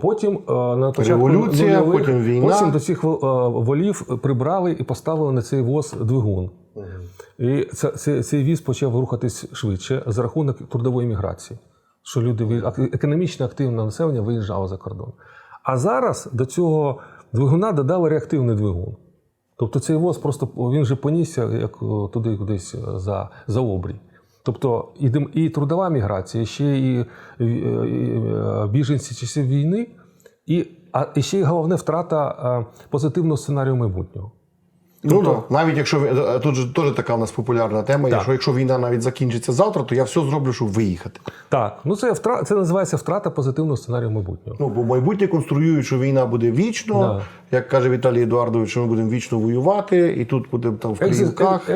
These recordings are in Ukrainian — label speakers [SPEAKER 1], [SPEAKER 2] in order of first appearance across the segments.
[SPEAKER 1] Потім е, на початку
[SPEAKER 2] Революція,
[SPEAKER 1] нульових,
[SPEAKER 2] потім війна.
[SPEAKER 1] Потім до цих е, волів прибрали і поставили на цей воз двигун. І це, це, цей віз почав рухатись швидше за рахунок трудової міграції, що люди економічно активне населення виїжджало за кордон. А зараз до цього двигуна додали реактивний двигун. Тобто цей воз просто він вже понісся як е, туди кудись за, за обрій. Тобто і, і трудова міграція, ще і, е, біженці часів війни, і, а і ще й головне втрата е, позитивного сценарію майбутнього.
[SPEAKER 2] Ну так. Навіть якщо е, тут же теж така в нас популярна тема. Якщо, якщо війна навіть закінчиться завтра, то я все зроблю, щоб виїхати.
[SPEAKER 1] Так, ну це втра... це називається втрата позитивного сценарію майбутнього.
[SPEAKER 2] Ну, бо майбутнє конструюють, що війна буде вічно.
[SPEAKER 1] Да.
[SPEAKER 2] Як каже Віталій Едуардович, що ми будемо вічно воювати, і тут будемо там в
[SPEAKER 1] Екзис-
[SPEAKER 2] Криївках. і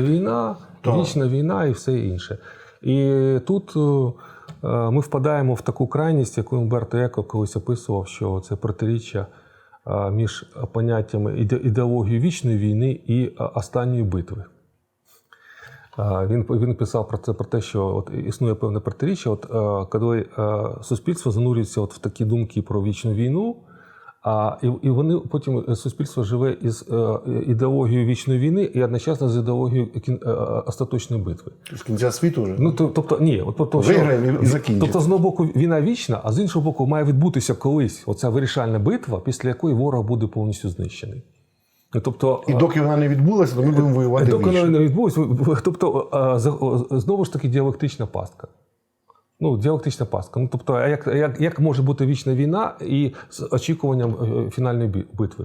[SPEAKER 1] війна,
[SPEAKER 2] Так.
[SPEAKER 1] Вічна війна і все інше. І тут е, ми впадаємо в таку крайність, яку Умберто Еко колись описував, що це протиріччя е, між поняттями іде- ідеології вічної війни і е, останньої битви. Він, він писав про це про те, що от існує певне протиріччя. От коли суспільство занурюється от в такі думки про вічну війну, а і, і вони потім е, суспільство живе із е, ідеологією вічної війни і одночасно з ідеологією кін- е, остаточної битви.
[SPEAKER 2] З кінця світу вже.
[SPEAKER 1] Ну то- тобто, ні, от тобто,
[SPEAKER 2] Виграємо і- закінчимо.
[SPEAKER 1] Тобто, з одного боку, війна вічна, а з іншого боку, має відбутися колись оця вирішальна битва, після якої ворог буде повністю знищений. Ну, Тобто,
[SPEAKER 2] І доки вона не відбулася, то ми будемо воювати
[SPEAKER 1] Доки
[SPEAKER 2] вічно.
[SPEAKER 1] воно не відбулось, тобто знову ж таки діалектична пастка. Ну, діалектична пастка. Ну, тобто, як, як, як може бути вічна війна і з очікуванням е, фінальної битви?